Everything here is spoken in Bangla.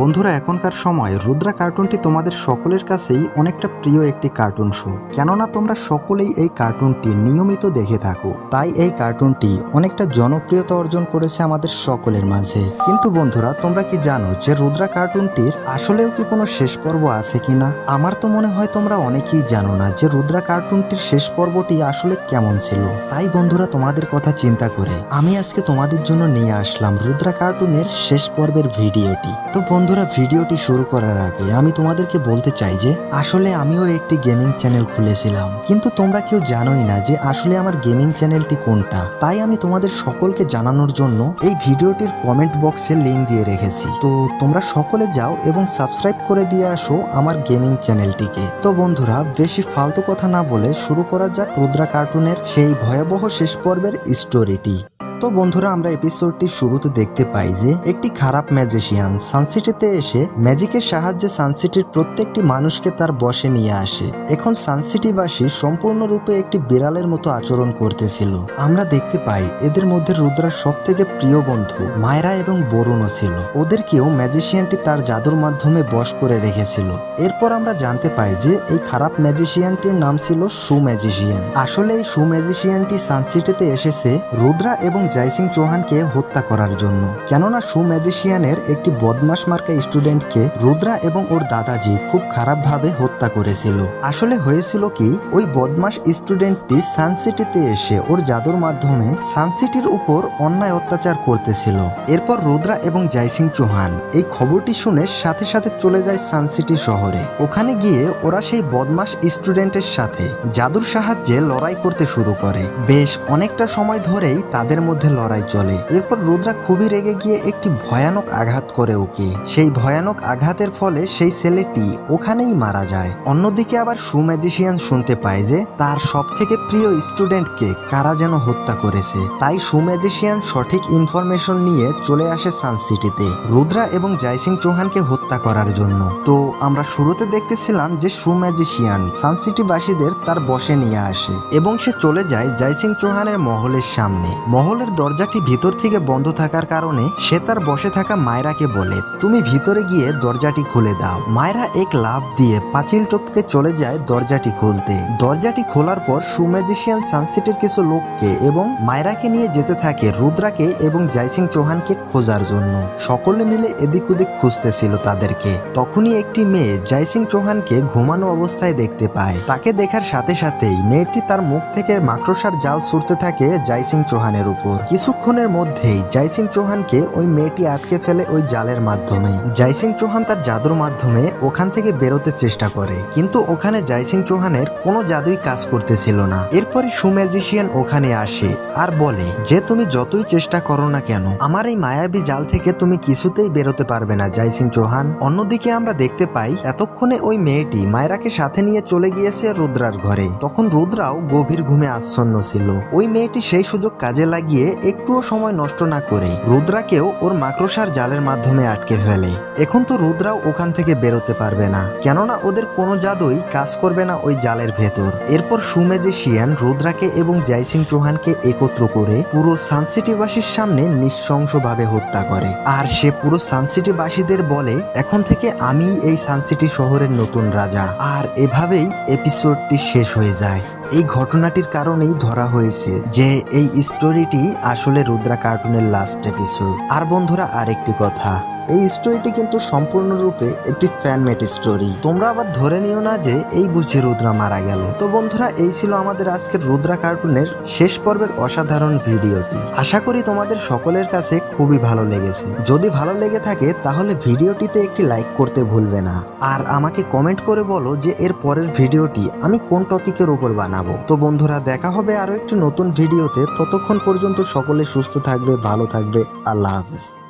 বন্ধুরা, এখনকার সময় রুদ্রা কার্টুনটি তোমাদের সকলের কাছেই অনেকটা প্রিয় একটি কার্টুন শো। কেননা তোমরা সকলেই এই কার্টুনটি নিয়মিত দেখে থাকো। তাই এই কার্টুনটি অনেকটা জনপ্রিয়তা অর্জন করেছে আমাদের সকলের মাঝে। কিন্তু বন্ধুরা, তোমরা কি জানো যে রুদ্রা কার্টুনটির আসলেও কি কোনো শেষ পর্ব আছে কিনা? আমার তো মনে হয় তোমরা অনেকেই জানো না যে রুদ্রা কার্টুনটির শেষ পর্বটি আসলে কেমন ছিল। তাই বন্ধুরা, তোমাদের কথা চিন্তা করে আমি আজকে তোমাদের জন্য নিয়ে আসলাম রুদ্রা কার্টুনের শেষ পর্বের ভিডিওটি। তো বন্ধুরা, ভিডিওটি শুরু করার আগে আমি তোমাদেরকে বলতে চাই যে, আসলে আমিও একটি গেমিং চ্যানেল খুলেছিলাম। কিন্তু তোমরা কেউ জানোই না যে, আসলে আমার গেমিং চ্যানেলটি কোনটা। তাই আমি তোমাদের সকলকে জানানোর জন্য এই ভিডিওটির কমেন্ট বক্সে লিংক দিয়ে রেখেছি। তো তোমরা সকলে যাও এবং সাবস্ক্রাইব করে দিয়ে আসো আমার গেমিং চ্যানেলটিকে। তো বন্ধুরা, বেশি ফালতু কথা না বলে শুরু করা যাক রুদ্রা কার্টুনের সেই ভয়াবহ শেষ পর্বের স্টোরিটি তো বন্ধুরা, আমরা এপিসোডটি শুরুতে দেখতে পাই যে একটি খারাপ ম্যাজিশিয়ান সানসিটিতে এসে ম্যাজিকের সাহায্যে সানসিটির প্রত্যেকটি মানুষকে তার বশে নিয়ে আসে। এখন সানসিটিবাসী সম্পূর্ণরূপে একটি বিড়ালের মতো আচরণ করতেছিল। আমরা দেখতে পাই এদের মধ্যে রুদ্রার সব থেকে প্রিয় বন্ধু মায়রা এবং বরুণও ছিল। ওদেরকেও ম্যাজিশিয়ানটি তার জাদুর মাধ্যমে বশ করে রেখেছিল। এরপর আমরা জানতে পাই যে এই খারাপ ম্যাজিশিয়ানটির নাম ছিল সু ম্যাজিশিয়ান আসলে এই সু ম্যাজিশিয়ানটি সানসিটিতে এসেছে রুদ্রা এবং জয়সিং চৌহানকে হত্যা করার জন্য। কেননা সু ম্যাজিশিয়ানের একটি বদমাস মার্কা স্টুডেন্টকে রুদ্রা এবং ওর দাদাজি খুব খারাপভাবে হত্যা করেছিল। আসলে হয়েছিল কি, ওই বদমাস স্টুডেন্টটি সানসিটিতে এসে ওর জাদুর মাধ্যমে সানসিটির উপর অন্যায় অত্যাচার করতেছিল। এরপর রুদ্রা এবং জয়সিং চৌহান এই খবরটি শুনে সাথে সাথে চলে যায় সানসিটি শহরে। ওখানে গিয়ে ওরা সেই বদমাস স্টুডেন্টের সাথে জাদুর সাহায্যে লড়াই করতে শুরু করে। বেশ অনেকটা সময় ধরেই তাদের মধ্যে লড়াই চলে। এরপর রুদ্রা খুবই রেগে গিয়ে একটি ভয়ানক আঘাত করে ওকে সেই ভয়ানক আঘাতের ফলে সেই ছেলেটি ওখানেই মারা যায়। অন্যদিকে আবার সু ম্যাজিশিয়ান শুনতে পায় যে তার সব থেকে প্রিয় স্টুডেন্টকে কারা যেন হত্যা করেছে। তাই সু ম্যাজিশিয়ান সঠিক ইনফরমেশন নিয়ে চলে আসে সানসিটিতে রুদ্রা এবং জয়সিং চৌহানকে হত্যা করার জন্য। তো আমরা শুরুতে দেখতেছিলাম যে সু ম্যাজিশিয়ান সানসিটিবাসীদের তার বসে নিয়ে আসে এবং সে চলে যায় জয়সিং চৌহানের মহলের সামনে। মহলের দরজাটি ভিতর থেকে বন্ধ থাকার কারণে সে তার বসে থাকা মায়রাকে বলে, তুমি ভিতরে গিয়ে দরজাটি খুলে দাও। মায়রা এক লাভ দিয়ে পাঁচিল টপকে চলে যায় দরজাটি খুলতে। দরজাটি খোলার পর সুম্যাজিশিয়ান সানসিটির কিছু লোককে এবং মায়রাকে নিয়ে যেতে থাকে রুদ্রাকে এবং জয়সিং চৌহানকে খোঁজার জন্য। সকলে মিলে এদিক ওদিক খুঁজতেছিল তাদেরকে। তখনই একটি মেয়ে জয়সিং চৌহানকে ঘুমানো অবস্থায় দেখতে পায়। তাকে দেখার সাথে সাথেই মেয়েটি তার মুখ থেকে মাকড়সার জাল ছুটতে থাকে জয়সিং চৌহানের উপর। কিছুক্ষণের মধ্যেই জয়সিং চৌহানকে ওই মেয়েটি আটকে ফেলে ওই জালের মাধ্যমে। জয়সিং চৌহান তার জাদুর মাধ্যমে ওখান থেকে বেরোতে চেষ্টা করে। কিন্তু ওখানে জয়সিং চৌহানের কোনো জাদুই কাজ করতেছিল না। এরপরে সুম্যাজিশিয়ান ওখানে আসে আর বলে, যে তুমি যতই চেষ্টা করো না কেন, আমার এই মায়াবী জাল থেকে তুমি কিছুতেই বেরোতে পারবে না, জয়সিং চৌহান। অন্যদিকে আমরা দেখতে পাই, এতক্ষণে ওই মেয়েটি মায়রাকে সাথে নিয়ে চলে গিয়েছে রুদ্রার ঘরে। তখন রুদ্রাও গভীর ঘুমে আচ্ছন্ন ছিল। ওই মেয়েটি সেই সুযোগ কাজে লাগিয়ে একটুও সময় নষ্ট না করে রুদ্রাকেও ওর মাকড়সার জালের মাধ্যমে আটকে ফেলে। এখন তো রুদ্রাও ওখান থেকে বেরোতে পারবে না। কেননা ওদের কোনো জাদুই কাজ করবে না ওই জালের ভেতর। এরপর সুমেজিশিয়ান রুদ্রাকে এবং জয়সিং চৌহানকে একত্র করে পুরো সানসিটিবাসীর সামনে নৃশংসভাবে হত্যা করে। আর সে পুরো সানসিটিবাসীদের বলে, এখন থেকে আমি এই সানসিটি শহরের নতুন রাজা। আর এভাবেই এপিসোডটি শেষ হয়ে যায়। এই ঘটনাটির কারণেই ধরা হয়েছে যে এই স্টোরিটি আসলে রুদ্রা কার্টুনের লাস্ট এপিসোড আর বন্ধুরা, আরেকটি কথা। এই স্টোরিটি কিন্তু সম্পূর্ণরূপে একটি ফ্যানমেড স্টোরি তোমরা আবার ধরে নিও না যে এই বুঝি রুদ্রা মারা গেল। তো বন্ধুরা, এই ছিল আমাদের আজকের রুদ্রা কার্টুনের শেষ পর্বের অসাধারণ ভিডিওটি। আশা করি তোমাদের সকলের কাছে খুবই ভালো লেগেছে। যদি ভালো লেগে থাকে, তাহলে ভিডিওটিতে একটি লাইক করতে ভুলবে না। আর আমাকে কমেন্ট করে বলো যে এর পরের ভিডিওটি আমি কোন টপিকের উপর বানাবো। তো বন্ধুরা, দেখা হবে আরও একটি নতুন ভিডিওতে। ততক্ষণ পর্যন্ত সকলে সুস্থ থাকবে, ভালো থাকবে। আল্লাহ হাফেজ।